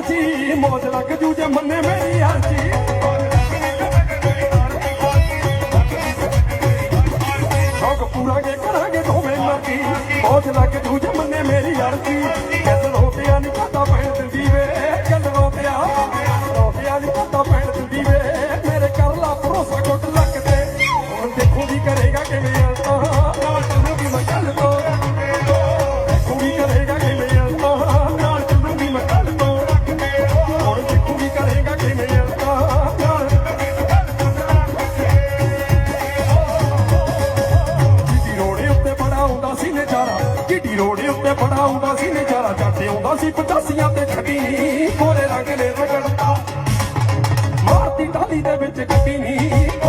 ਅਰਜੀ ਮੌਜ ਲੱਗ ਜੂ ਜੇ ਮੰਨੇ ਮੇਰੀ ਅਰਜੀ ਸ਼ੌਕ ਪੂਰਾ ਕੇ ਕਰਾਂਗੇ ਦੋਵੇਂ ਮਰਜ਼ੀ। ਮੌਜ ਲੱਗ ਜੂ ਜੇ ਮੰਨੇ ਮੇਰੀ ਅਰਜੀ ਗੱਲ ਰੋਟਿਆ ਨਹੀਂ ਨਜ਼ਾਰਾ ਰੋੜੇ ਉੱਤੇ ਬੜਾ ਆਉਂਦਾ ਸੀ, ਨਜ਼ਾਰਾ ਜੱਟ ਆਉਂਦਾ ਸੀ, ਪਚਾਸੀਆਂ ਤੇ ਛੱਡੀ। ਨੀ ਗੋਰੇ ਰੰਗ ਨੇ ਰਗੜਦਾ ਮਾਰਦੀ ਢਾਲੀ ਦੇ ਵਿੱਚ ਗੱਡੀ ਨੀ।